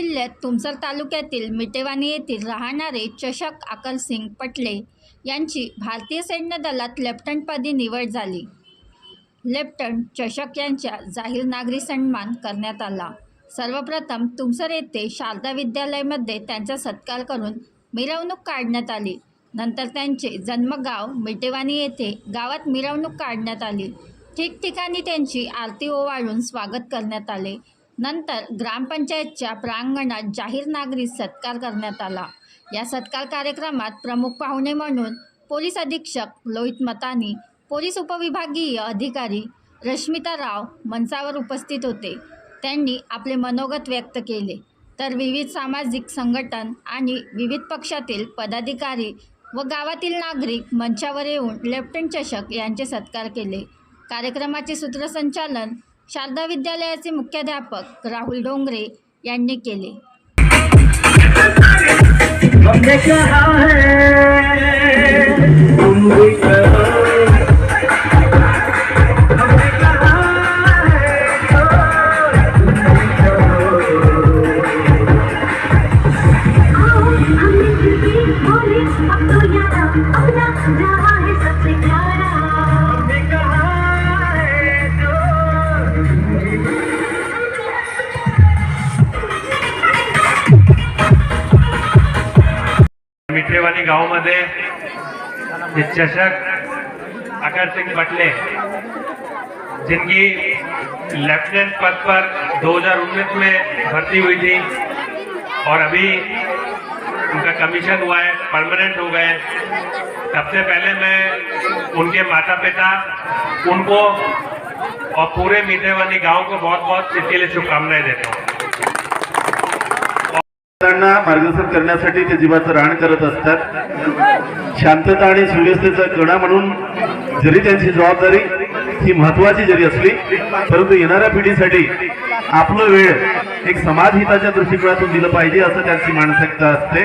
जिल्ह्यात तुमसर तालुक्यातील मिटेवानी येथील राहणारे चषक आकरसिंग पटले यांची भारतीय सैन्य दलात लेफ्टनंटपदी निवड झाली. लेफ्टनंट चषक यांच्या जाहीर नागरी सन्मान करण्यात आला. सर्वप्रथम तुमसर येथे शारदा विद्यालयामध्ये त्यांचा सत्कार करून मिरवणूक काढण्यात आली. नंतर त्यांचे जन्मगाव मिटेवानी येथे गावात मिरवणूक काढण्यात आली. ठिकठिकाणी त्यांची आरती ओवाळून स्वागत करण्यात आले. नंतर ग्रामपंचायतच्या प्रांगणात जाहीर नागरिक सत्कार करण्यात आला. या सत्कार कार्यक्रमात प्रमुख पाहुणे म्हणून पोलीस अधीक्षक लोहित मतानी पोलीस उपविभागीय अधिकारी रश्मिता राव मंचावर उपस्थित होते. त्यांनी आपले मनोगत व्यक्त केले. तर विविध सामाजिक संघटन आणि विविध पक्षातील पदाधिकारी व गावातील नागरिक मंचावर येऊन लेफ्टनंट चषक यांचे सत्कार केले. कार्यक्रमाचे सूत्रसंचालन शारदा विद्यालयाचे मुख्याध्यापक राहुल डोंगरे यांनी केले. हमने कहा मिठेवानी गावामध्ये ये चषक आकर सिंह बटले. जिनकी लेफ्टिनेंट पद पर 2019 में भर्ती हुई थी और अभी उनका कमीशन हुआ है परमानेंट हो गए सबसे पहले मैं उनके माता पिता उनको और पूरे मिठेवानी गाँव को बहुत बहुत इसके लिए शुभकामनाएँ देता हूँ। त्यांना मार्गदर्शन करण्यासाठी ते जीवाचं रान करत असतात. शांतता आणि सुव्यवस्थेचा कणा म्हणून जरी त्यांची जबाबदारी ही महत्वाची जरी असली परंतु येणाऱ्या पिढीसाठी आपलं वेळ एक समाजहिताच्या दृष्टिकोनातून दिलं पाहिजे असं त्यांची मानसिकता असते.